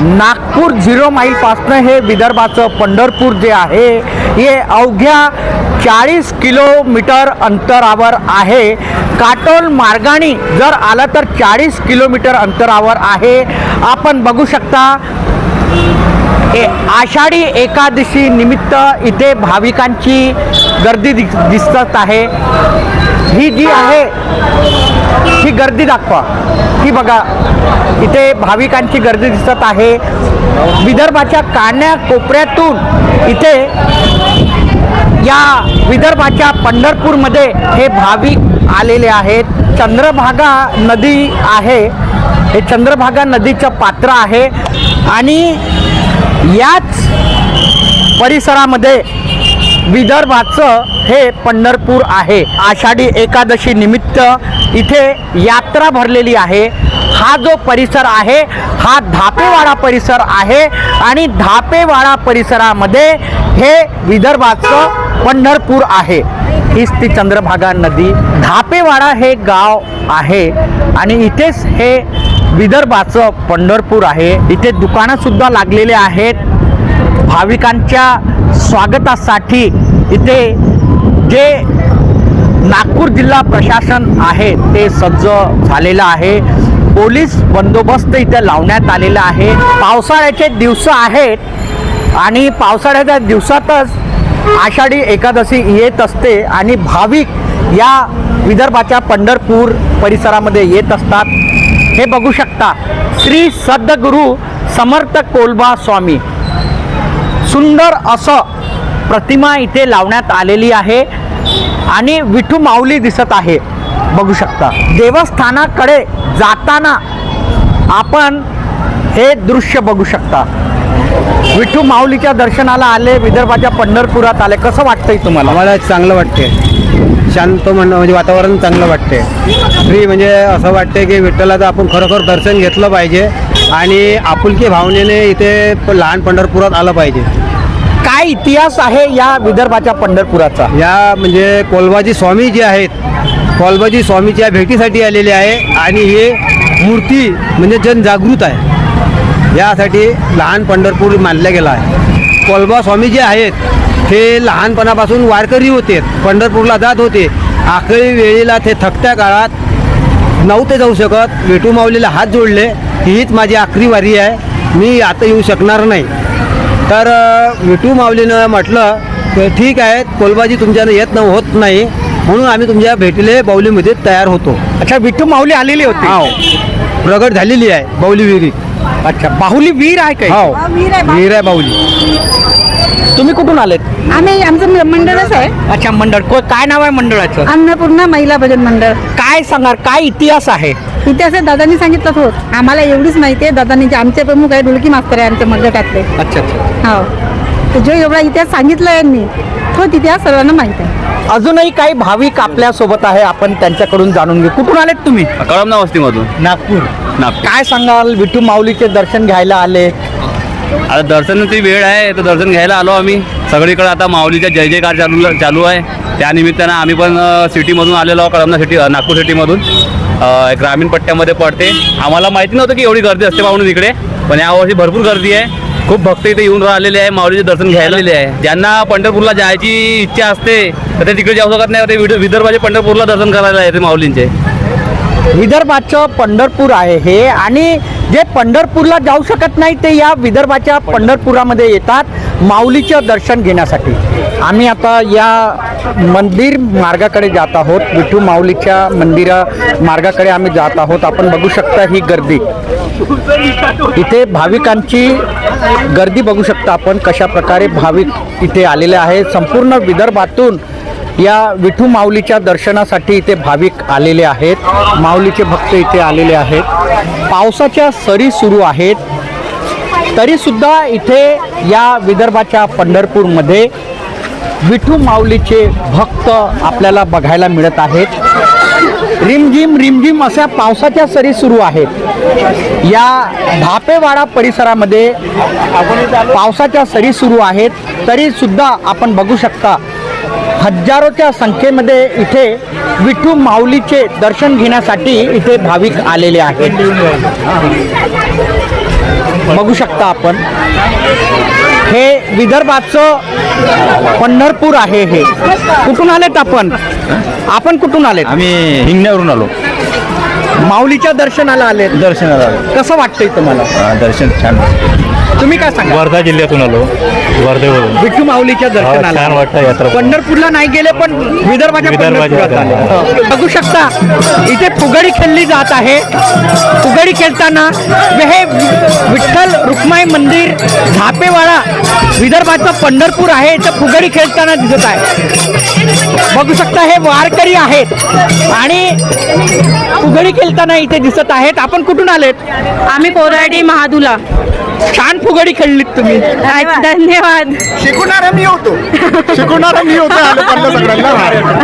Nagpur zero माईलपासनं हे विदर्भाचं पंढरपूर जे आहे हे अवघ्या चाळीस किलोमीटर अंतरावर आहे. काटोल मार्गाने जर आलं तर चाळीस किलोमीटर अंतरावर आहे. आपण बघू शकता ए आषाढी एकादशी निमित्त इथे भाविकांची गर्दी दिस दिसत आहे. ही जी आहे ही गर्दी दाखवा. ही बघा इथे भाविकांची गर्दी दिसत आहे. विदर्भाच्या कान्या कोपऱ्यातून इथे या विदर्भाच्या पंढरपूरमध्ये हे भाविक आलेले आहेत. चंद्रभागा नदी आहे. हे चंद्रभागा नदीचं पात्र आहे. आणि याच परिसरामध्ये विदर्भाचं हे पंढरपूर आहे. आषाढी एकादशी निमित्त इथे यात्रा भरलेली आहे. हा जो परिसर आहे हा धापेवाडा परिसर आहे आणि धापेवाडा परिसरामध्ये हे विदर्भाचं पंढरपूर आहे. हीच ती चंद्रभागा नदी धापेवाडा हे गाव आहे आणि इथेच हे विदर्भाचं पंढरपूर आहे. इथे दुकानंसुद्धा लागलेले आहेत. भाविकांच्या स्वागतासाठी इथे जे नागपूर जिल्हा प्रशासन आहे ते सज्ज झालेलं आहे. पोलीस बंदोबस्त इथे लावण्यात आलेला आहे. पावसाळ्याचे दिवस आहेत आणि पावसाळ्याच्या दिवसातच आषाढी एकादशी येत असते आणि भाविक या विदर्भाच्या पंढरपूर परिसरामध्ये येत असतात. हे बघू शकता श्री सद्गुरू समर्थ कोलबा स्वामी. सुंदर असं प्रतिमा इथे लावण्यात आलेली आहे आणि विठू माऊली दिसत आहे. बघू शकता. देवस्थानाकडे जाताना आपण हे दृश्य बघू शकता. विठू माऊलीच्या दर्शनाला आले विदर्भाच्या पंढरपुरात आले. कसं वाटतंय तुम्हाला? मला चांगलं वाटते शांत म्हणणं म्हणजे वातावरण चांगलं वाटते फ्री म्हणजे असं वाटते की विठ्ठलाचं आपण खरोखर दर्शन घेतलं पाहिजे आणि आपुलकी भावनेने इथे लहान पंढरपुरात आलं पाहिजे. काय इतिहास आहे या विदर्भाच्या पंढरपुराचा? या म्हणजे कोलबाजी स्वामी जे आहेत कोलबाजी स्वामीच्या भेटीसाठी आलेले आहे आणि हे मूर्ती म्हणजे जनजागृत आहे. यासाठी लहान पंढरपूर मानलं गेलं आहे. कोलबा स्वामी जे आहेत ते लहानपणापासून वारकरी होते. पंढरपूरला जात होते. आखरी वेळेला ते थकत्या काळात नव्हते जाऊ शकत. विठू माऊलीला हात जोडले. हीच माझी आखरी वारी आहे. मी आता येऊ शकणार नाही. तर विठू माऊलीनं म्हटलं की ठीक आहे. कोलबाजी तुमच्यानं येत न होत नाही. म्हणून आम्ही तुमच्या भेटीले बाऊलीमध्ये तयार होतो. अच्छा विठू माऊली आलेली होती. प्रगट झालेली आहे. बाऊली विहिरी अच्छा बाहुली वीर आहे काय हाव विहीर आहे बा. विहीर आहे बाऊली तुम्ही कुठून आलेत? आम्ही आमचं म- मंडळच आहे. अच्छा मंडळ. को- काय नाव आहे मंडळाचं? अन्नपूर्णा महिला भजन मंडळ. काय सांगा काय इतिहास आहे? इतिहास आहे दादांनी सांगितलं तो. आम्हाला एवढीच माहिती आहे दादांनी जे आमचे प्रमुख आहे ढोलकी मास्तर आहे आमच्या मंडळातले अच्छा अच्छा. हो. तर जो एवढा इतिहास सांगितला यांनी तो इतिहास सर्वांना माहिती आहे. अजूनही काही भाविक आपल्यासोबत आहे. आपण त्यांच्याकडून जाणून घेऊ. कुठून आलेत तुम्ही? कळमना वस्तीमधून नागपूर. नागपूर. काय सांगाल? विठू माऊलीचे दर्शन घ्यायला आले. आता दर्शनाची वेळ आहे. तर दर्शन घ्यायला आलो आम्ही. सगळीकडे आता माऊलीचा जय जयकार चालू चालू आहे. त्यानिमित्तानं आम्ही पण सिटीमधून आलेलो आहोत. कळमना सिटी नागपूर सिटीमधून. ग्रामीण पट्ट्यामध्ये पडते. आम्हाला माहिती नव्हतं की एवढी गर्दी असते म्हणून इकडे. पण यावर्षी भरपूर गर्दी आहे. खूप भक्त इथे येऊन राहिलेले आहे माऊलीचे दर्शन घ्यायला. आलेले आहे. ज्यांना पंढरपूरला जायची इच्छा असते तर ते तिकडे जाऊ शकत नाही. ते विद- विदर्भाचे पंढरपूरला दर्शन करायला येते माऊलींचे. विदर्भाचं पंढरपूर आहे हे आणि जे पंढरपूरला जाऊ शकत नाही ते या विदर्भाच्या पंढरपुरामध्ये येतात माऊलीचं दर्शन घेण्यासाठी. आम्ही आता या मंदिर मार्गाकडे जात आहोत. विठू माऊलीच्या मंदिरा मार्गाकडे आम्ही जात आहोत. आपण बघू शकता ही गर्दी. इथे भाविकांची गर्दी बघू शकता आपण. कशा प्रकारे भाविक इथे आलेले आहेत. संपूर्ण विदर्भातून या विठू माऊलीच्या दर्शनासाठी इथे भाविक आलेले आहेत. माऊलीचे भक्त इथे आलेले आहेत. पावसाच्या सरी सुरू आहेत. तरीसुद्धा इथे या विदर्भाच्या पंढरपूरमध्ये विठू माऊलीचे भक्त आपल्याला बघायला मिळत आहेत. रिमझिम रिमझिम अशा पावसाच्या सरी सुरू आहेत. या धापेवाडा परिसरामध्ये पावसाच्या सरी सुरू आहेत. तरी सुद्धा आपण बघू शकता हजारोच्या संख्येमध्ये इथे विठू माऊलीचे दर्शन घेण्यासाठी इथे भाविक आलेले आहेत. बघू शकता आपण. हे विदर्भाचं पंढरपूर आहे हे. कुठून आलेत आपण? आपण कुठून आलेत? आम्ही हिंगण्यावरून आलो. माऊलीच्या दर्शनाला आलेत. दर्शनाला आलो. कसं वाटतंय तुम्हाला? दर्शन छान तुम्ही काय सांगा? वर्धा जिल्ह्यातून आलो. वर्धेवरून. विठ्ठू माऊलीच्या दर्शनाला. छान वाटतं यात्रा पंढरपूरला नाही गेले पण विदर्भाच्या विदर्भाच्या पंढरपुरात आले. हो. बघू शकता इथे फुगडी खेळली जात आहे. फुगडी खेळताना हे विठ्ठल रुक्माई मंदिर झापेवाडा विदर्भाचं पंढरपूर आहे इथं फुगडी खेळताना दिसत आहे. बघू शकता हे वारकरी आहेत आणि फुगडी खेळताना इथे दिसत आहेत. आपण कुठून आलेत? आम्ही कोराडी महादुला. छान फुगडी खेळलीत तुम्ही. धन्यवाद. शिकवणारा मी होतो. शिकवणारा मी होतो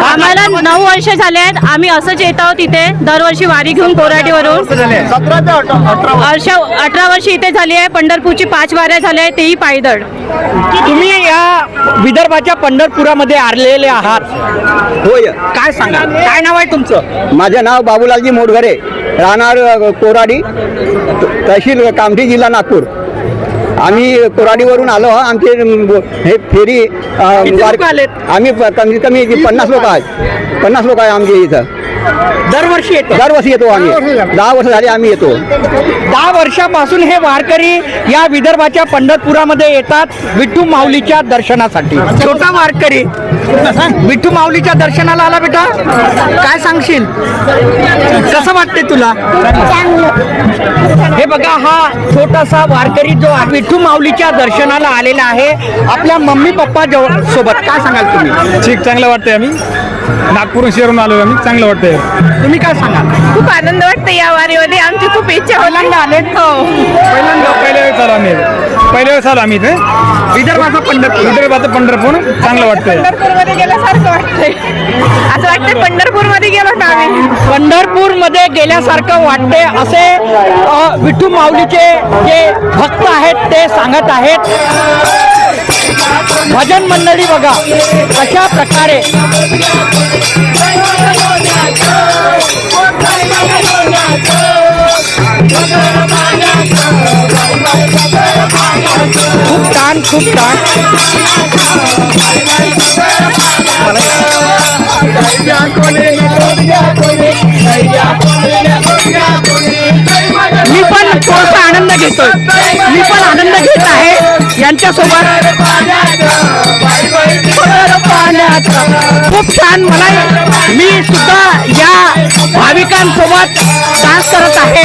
आम्हाला नऊ वर्ष झाले आहेत. आम्ही असंच येत आहोत इथे. दरवर्षी वारी घेऊन कोराडीवरून. सतरा ते अठरा वर्ष. अठरा वर्ष इथे झाली आहे. पंढरपूरची पाच वाऱ्या झाल्या आहेत. तेही पायदळ. तुम्ही या विदर्भाच्या पंढरपुरामध्ये आलेले आहात. होय. काय सांगा? काय नाव आहे तुमचं? माझं नाव बाबूलालजी मोडघरे. राहणार कोराडी. तहसील कामठी जिल्हा नागपूर. आम्ही कोराडीवरून आलो आमचे हे फेरी? आम्ही कमीत कमी पन्नास लोक आहेत. पन्नास लोक आहे आमच्या इथं. दरवर्षी येतो? दरवर्षी येतो आम्ही. दहा वर्ष झाले आम्ही येतो. दहा वर्षापासून हे वारकरी या विदर्भाच्या पंढरपुरामध्ये येतात विठ्ठू माऊलीच्या दर्शनासाठी. छोटा वारकरी. विठ्ठू माऊलीच्या दर्शनाला आला बेटा? काय सांगशील? कसं वाटते तुला? हे बघा हा छोटासा वारकरी जो आहे विठ्ठू माऊलीच्या दर्शनाला आलेला आहे. आपल्या मम्मी पप्पा जवळ सोबत काय सांगाल तुम्ही? ठीक चांगलं वाटतंय आम्ही. नागपूर शहरून आलो आम्ही. चांगलं वाटतंय. तुम्ही काय सांगाल? खूप आनंद वाटतो या वारीमध्ये. आमची खूप इच्छा पहिल्यांदा आलेत? हो. पहिल्यांदा पहिल्या वेळेस आलो आम्ही. पहिल्या वेळेस आलो आम्ही इथे. विदर्भाचा पंढरपूर. विदर्भाचं पंढरपूर. चांगलं वाटतंय. पंढरपूरमध्ये गेल्यासारखं वाटतंय. असं वाटतं पंढरपूरमध्ये गेलो ना आम्ही. पंढरपूरमध्ये गेल्यासारखं वाटते असे अ, विठू माऊलीचे जे भक्त आहेत ते सांगत आहेत. भजन मंडळी बघा अशा प्रकारे खूप छान खूप छान मी पण थोडासा आनंद घेतोय. मी पण आनंद घेत आहे यांच्यासोबत. खूप छान मला मी सुद्धा या भाविकांसोबत डान्स करत आहे.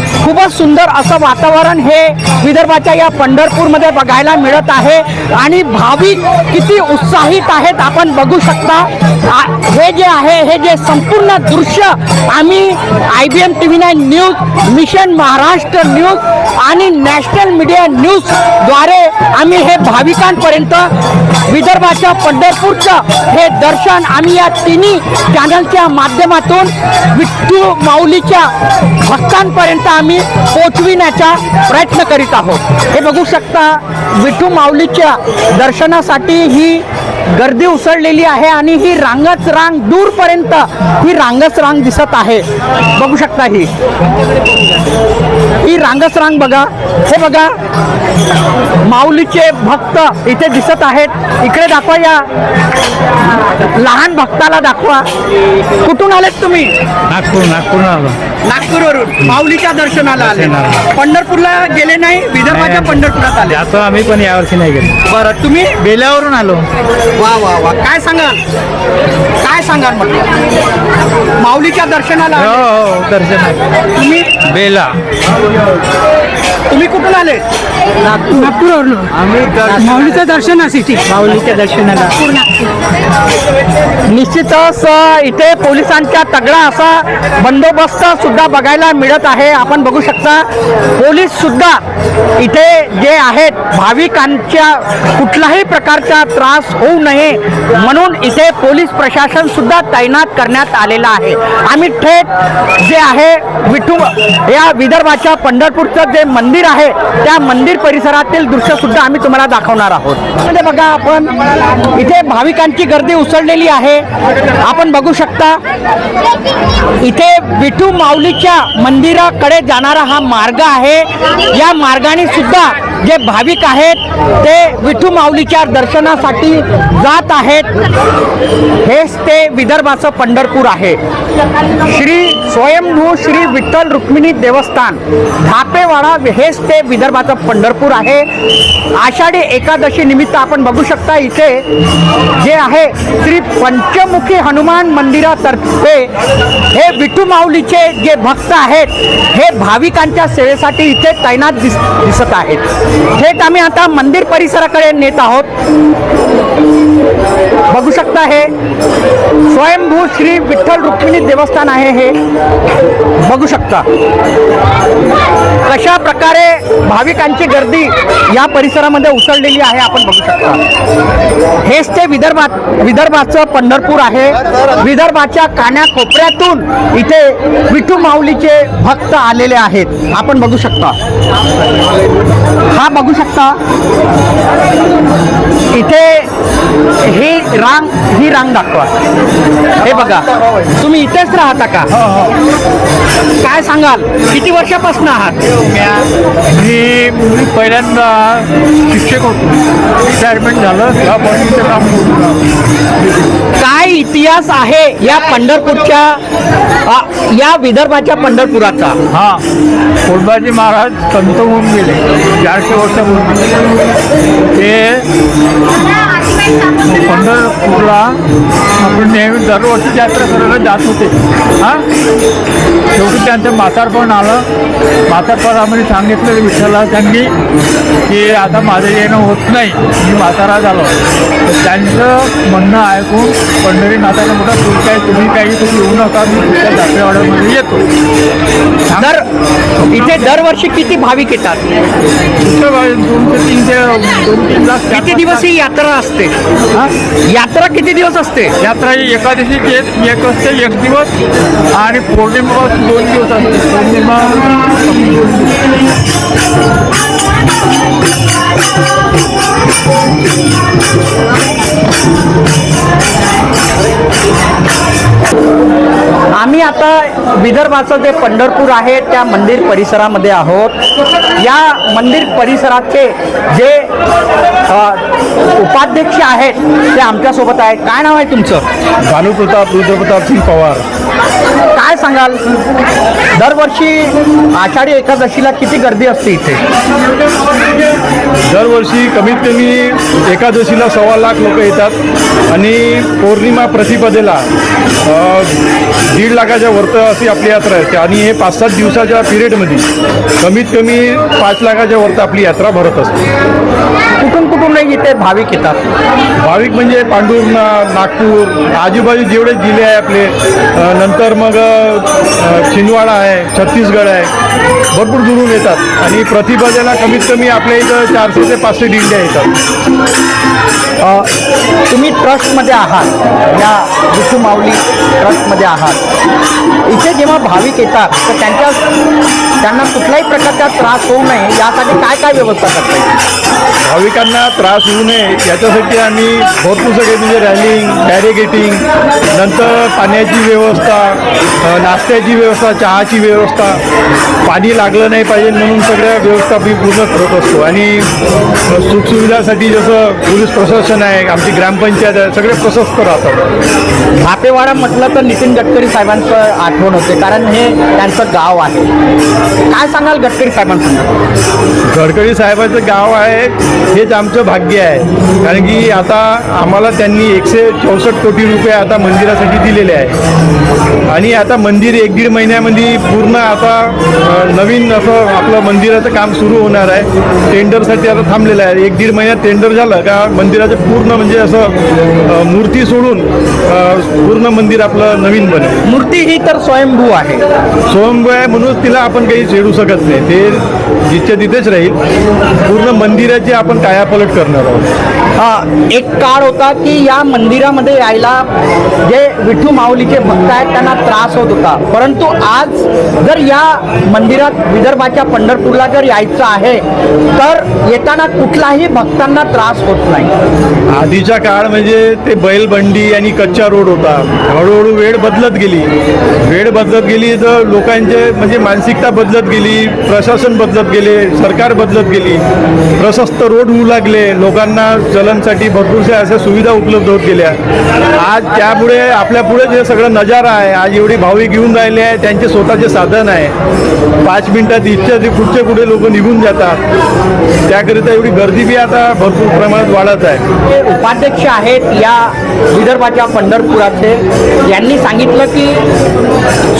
खूपच सुंदर असं वातावरण हे विदर्भाच्या या पंढरपूरमध्ये बघायला मिळत आहे. आणि भाविक किती उत्साहित आहेत आपण बघू शकता. हे जे आहे हे जे संपूर्ण दृश्य आम्ही I B M T V nine news mission Maharashtra news आणि नॅशनल मीडिया न्यूजद्वारे आम्ही हे भाविकांपर्यंत विदर्भाच्या पंढरपूरचं हे दर्शन आम्ही या तिन्ही चॅनलच्या माध्यमातून विठ्ठू माऊलीच्या भक्तांपर्यंत आम्ही पोचविण्याचा प्रयत्न करीत आहोत. हे बघू शकता विठू माऊलीच्या दर्शनासाठी ही गर्दी उसळलेली आहे आणि ही रांगच रांग दूरपर्यंत ही रांगच रांग दिसत आहे. बघू शकता ही. ही रांगच रांग बघा. हे बघा माऊलीचे भक्त इथे दिसत आहेत. इकडे दाखवा या. लहान भक्ताला दाखवा. कुठून आलेत तुम्ही? नागपूर नागपूर आलो. नागपूरवरून माऊलीच्या दर्शनाला आले. पंढरपूरला गेले नाही विदर्भाच्या पंढरपुरात आले. जातो आम्ही पण यावर्षी नाही गेलो. बरं तुम्ही? बेल्यावरून आलो. वा वा वा. काय सांगाल? काय सांगाल म्हटलं? माऊलीच्या दर्शनाला हो आले. हो दर्शन. तुम्ही? बेला. तुम्ही कुठून आले? नागपूरवरून. माऊलीचं दर्शनासाठी. माऊलीच्या दर्शनाला. निश्चितच इथे पोलिसांचा तगडा असा बंदोबस्त सुद्धा बघायला मिळत आहे. आपण बघू शकता पोलीस सुद्धा इथे जे आहेत भाविकांच्या कुठल्याही प्रकारचा त्रास होऊ नये म्हणून इथे पोलीस प्रशासन सुद्धा तैनात करण्यात आलेलं आहे. आम्ही थेट जे आहे विठू या विदर्भाच्या पंढरपूरचं जे मंदिर आहे त्या मंदिर परिसरातील दृश्य सुद्धा आम्ही तुम्हाला दाखवणार आहोत. म्हणजे बघा आपण इथे भाविकांची गर्दी उसळलेली आहे. आपण बघू शकता इथे विठू माऊलीच्या मंदिराकडे जाणारा हा मार्ग आहे. या मार्गाने सुद्धा जे भाविक आहेत ते विठू माऊलीच्या दर्शनासाठी जात आहेत. हेच ते विदर्भाचं पंढरपूर आहे. श्री स्वयंभू श्री विठ्ठल रुक्मिणी देवस्थान धापेवाडा हेच ते विदर्भाचं पंढरपूर आहे. आषाढी एकादशी निमित्त आपण बघू शकता इथे जे आहे श्री पंचमुखी हनुमान मंदिरातर्फे हे विठू माऊलीचे जे भक्त आहेत हे भाविकांच्या सेवेसाठी इथे तैनात दिस दिसत आहेत. थेट आम्ही आता मंदिर परिसराकडे नेत आहोत. बघू शकता हे. स्वयंभू श्री विठ्ठल रुक्मिणी देवस्थान आहे हे. बघू शकता. कशा प्रकारे भाविकांची गर्दी या परिसरामध्ये उसळलेली आहे आपण बघू शकता. हेच ते विदर्भात विदर्भाचं पंढरपूर आहे. विदर्भाच्या कान्याकोपऱ्यातून इथे विठू माऊलीचे भक्त आलेले आहेत. आपण बघू शकता. हा बघू शकता. इथे ही रांग ही रांग दाखवा. हे बघा तुम्ही इथेच राहता का? काय सांगाल? किती वर्षापासून आहात? मी पहिल्यांदा शिक्षक होतो. रिटायरमेंट झालं काम काय इतिहास आहे या पंढरपूरच्या या विदर्भाच्या पंढरपुराचा? हा. कोलबाजी महाराज संत होऊन गेले. चारशे वर्षापूर्वी ते पंढरपूरला आपण नेहमी दरवर्षी यात्रा करायला जात होते. हां? शेवटी त्यांचं म्हातारपण आलं. म्हातारपणामध्ये सांगितलं विठ्ठला त्यांनी की आता माझं येणं होत नाही. मी म्हातारा झालो. तर त्यांचं म्हणणं ऐकून पंढरी नाथाला मोठा तुमचं काय तुम्ही काही तुम्ही येऊ नका. मी तुमच्या जात्रेवाड्यामध्ये येतो. दर इथे दरवर्षी किती भाविक येतात? दोन ते तीन ते दोन तीन लाख किती दिवस ही यात्रा असते? हा? यात्रा किती दिवस असते? यात्रा ही एकादशीची एक एक असते एक दिवस आणि पौर्णिमा दोन दिवस असते. पौर्णिमा आम्ही आता विदर्भाचं जे पंढरपूर आहे त्या मंदिर परिसरामध्ये आहोत. या मंदिर परिसराचे जे अ, अध्यक्ष आहेत ते आमच्यासोबत आहेत. काय नाव आहे तुमचं? भानुप्रताप रुद्रप्रताप सिंग पवार. काय सांगाल? दरवर्षी आषाढी एकादशीला किती गर्दी असते इथे? दरवर्षी कमीत कमी एकादशीला सव्वा लाख लोक येतात आणि पौर्णिमा प्रतिपदेला दीड लाखाच्या वरत अशी आपली यात्रा असते. आणि हे पाच सात दिवसाच्या पिरियडमध्ये कमीत कमी पाच लाखाच्या वरत आपली यात्रा भरत असते. कुठून कुठून इथे भाविक येतात? भाविक म्हणजे पांडुर्णा नागपूर आजूबाजू जेवढे जिल्हे आहे आपले नंतर मग छिंदवाडा आहे छत्तीसगड आहे भरपूर दुरून येतात. आणि प्रतिपदेला कमीत कमी आपल्या इथं चारशे ते पाचशे दिंड्या येतात. तुम्ही ट्रस्टमध्ये आहात. या विठू माऊली ट्रस्टमध्ये आहात. इथे जेव्हा भाविक येतात तर त्यांच्या त्यांना कुठल्याही प्रकारचा त्रास होऊ नये. यासाठी काय काय व्यवस्था करता येईल? भाविकांना त्रास होऊ नये याच्यासाठी आम्ही भरपूर सगळे म्हणजे रॅलिंग बॅरिगेटिंग नंतर पाण्याची व्यवस्था नाश्त्याची व्यवस्था चहाची व्यवस्था. पाणी लागलं नाही पाहिजे म्हणून सगळ्या व्यवस्था आम्ही पूर्ण करत असतो. आणि सुखसुविधासाठी जसं पोलीस प्रशासन आहे आमची ग्रामपंचायत आहे सगळे प्रशस्त राहतात. धापेवाडा म्हटलं तर नितीन गडकरी साहेबांचं आठवण होते कारण हे त्यांचं गाव आहे. काय सांगाल गडकरी साहेबांसंदर्भात गडकरी साहेबाचं गाव आहे हेच आमचं भाग्य आहे. कारण की आता आम्हाला त्यांनी एकशे चौसष्ट कोटी रुपये आता मंदिरासाठी दिलेले आहे. आणि आता मंदिर एक दीड महिन्यामध्ये पूर्ण आता नवीन असं आपलं मंदिराचं काम सुरू होणार आहे. टेंडरसाठी आता थांबलेलं आहे. एक दीड महिन्यात टेंडर झालं का मंदिराचं पूर्ण म्हणजे असं मूर्ती सोडून पूर्ण मंदिर आपलं नवीन बनेल. मूर्ती ही तर स्वयंभू आहे. स्वयंभू आहे म्हणून तिला आपण काही छेडू शकत नाही. ते जिथच्या तिथेच राहील. पूर्ण मंदिराची आपण कायापलट करणार आहोत. हा, एक काळ होता की या मंदिरामध्ये यायला जे विठू माऊलीचे भक्त आहेत त्यांना त्रास होत होता. परंतु आज जर या मंदिरात विदर्भाच्या पंढरपूरला जर यायचं आहे तर येताना कुठलाही भक्तांना त्रास होत नाही. आधीच्या काळ म्हणजे ते बैलबंडी आणि कच्चा रोड होता. हळूहळू वेळ बदलत गेली. वेळ बदलत गेली तर लोकांचे म्हणजे मानसिकता बदलत गेली प्रशासन बदलत गेले सरकार बदलत गेली. प्रशस्त रोड होऊ लागले. लोकांना चलनसाठी भरपूरशा अशा सुविधा उपलब्ध होत गेल्या. आज त्यामुळे आपल्या पुढे जे सगळं नजारा आहे आज एवढी भाविक घेऊन राहिले आहे त्यांचे स्वतःचे साधन आहे. पाच मिनिटात इच्छा ते कुठचे कुठे लोक निघून जातात त्याकरिता एवढी गर्दी बी आता भरपूर प्रमाणात वाढत आहे. उपाध्यक्ष आहेत या विदर्भाच्या पंढरपुराचे यांनी सांगितलं की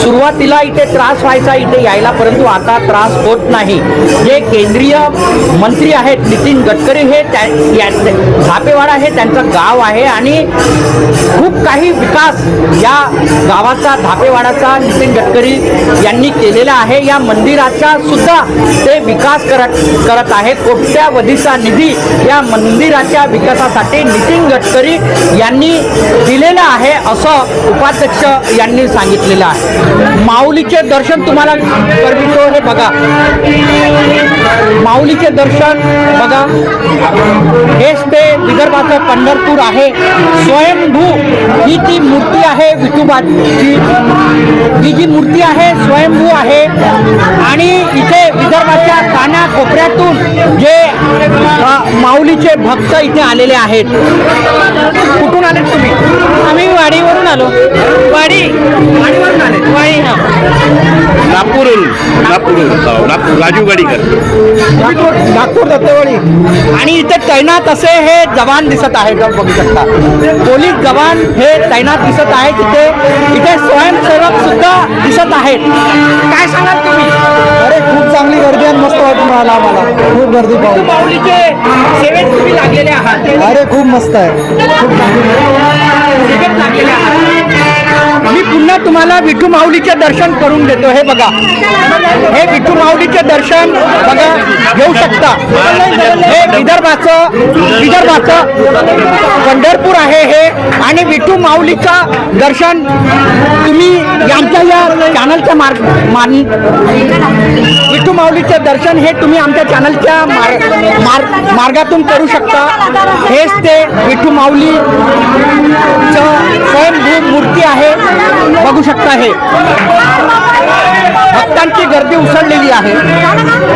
सुरुवातीला इथे त्रास व्हायचा इथे यायला परंतु आता त्रास होत नाही. जे केंद्रीय मंत्री आहेत नितीन गडकरी हे त्या झापेवाडा हे त्यांचं गाव आहे आणि खूप काही विकास या गावाचा धापेवाडा धापेवाडाचा नितीन गडकरी यांनी केलेला आहे. या मंदिराचा सुद्धा ते विकास करत करत आहेत. कोट्यावधीचा निधी या मंदिराच्या विकासासाठी नितीन गडकरी यांनी दिलेला आहे असं उपाध्यक्ष यांनी सांगितलेलं आहे. माऊलीचे दर्शन तुम्हाला करतो हे बघा. माऊलीचे दर्शन बघा. हेच ते विदर्भाचं पंढरपूर आहे. स्वयंभू ही ती मूर्ती आहे विठोबाची. ही जी मूर्ती आहे स्वयंभू आहे. आणि इथे विदर्भाच्या काना कोपऱ्यातून जे माऊलीचे भक्त इथे आलेले आहेत. कुठून आले तुम्ही? आम्ही वाडीवरून आलो. वाडी? वाडीवरून आले. वाडी हा. नागपूरहून नागपूर राजू गाडीकर. नागपूर नागपूर दत्तवाडी. आणि इथे तैनात असे हे जवान दिसत आहेत. आपण बघू शकता. पोलीस जवान हे तैनात दिसत आहेत. इथे इथे स्वयंसेवक सुद्धा दिसत आहेत. काय सांगाल तुम्ही? खूप चांगली गर्दी आहे मस्त वाटून राहिला आम्हाला. खूप गर्दी पाहून. माऊलीचे सेवेत तुम्ही लागलेले आहात. अरे खूप मस्त आहे. सेवेत लागलेले आहात. मी पुन्हा तुम्हाला विठू माऊलीचे दर्शन करून देतो. हे बघा. हे विठू माऊलीचे दर्शन बघा घेऊ शकता. हे विदर्भाचं विदर्भाचं पंढरपूर आहे हे. आणि विठू माऊलीचा दर्शन तुम्ही आमच्या या चॅनलच्या मार्ग मान विठू माऊलीचे दर्शन हे तुम्ही आमच्या चॅनलच्या मार्ग मार, मार्गातून करू शकता. हेच ते विठू माऊली स्वयंभू मूर्ती आहे. बघू शकता हे. भक्तांची गर्दी उसळलेली आहे.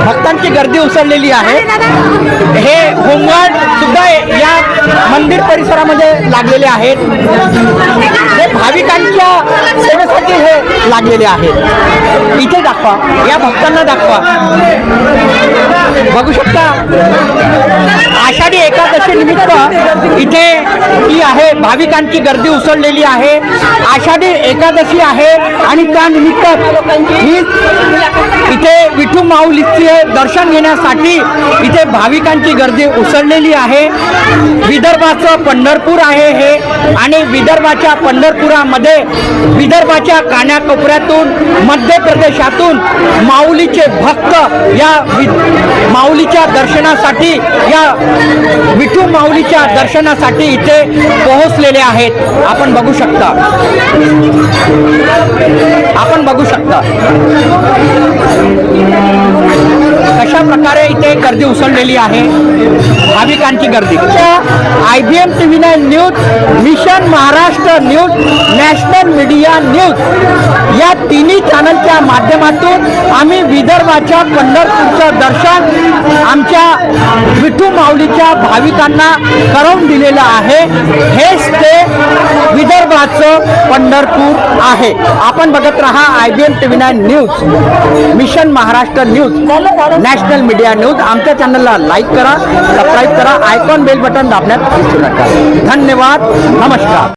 भक्तांची गर्दी उसळलेली आहे. हे होमगार्ड सुद्धा या मंदिर परिसरामध्ये लागलेले आहेत. हे भाविकांच्या सेवेसाठी हे लागलेले आहेत. इथे दाखवा. या भक्तांना दाखवा. बघू शकता आषाढी एकादशी निमित्त इथे ही आहे. भाविकांची गर्दी उसळलेली आहे. आषाढी एकादशी आहे आणि त्यानिमित्त ही इथे विठू माऊलीचे दर्शन घेण्यासाठी इथे भाविकांची गर्दी उसळलेली आहे. विदर्भाचं पंढरपूर आहे हे आणि विदर्भाच्या पंढरपुरामध्ये विदर्भाच्या कानाकोपऱ्यातून मध्य प्रदेशातून माऊलीचे भक्त या वि माऊलीच्या दर्शनासाठी या विठू माऊलीच्या दर्शनासाठी इथे पोहोचलेले आहेत. आपण बघू शकता. आपण बघू शकता. Thank you. कशा प्रकारे इथे गर्दी उसळलेली आहे? भाविकांची गर्दी. I B M T V nine news mission Maharashtra news national media news या तिन्ही चॅनलच्या माध्यमातून आम्ही विदर्भाच्या पंढरपूरचं दर्शन आमच्या विठू माऊलीच्या भाविकांना करून दिलेलं आहे. हेच ते विदर्भाचं पंढरपूर आहे. आपण बघत राहा I B M T V nine news mission Maharashtra news. National media news. आमच्या चॅनलला लाईक करा सबस्क्राईब करा आयकॉन बेल बटन दाबण्यात विसरू नका. धन्यवाद. नमस्कार.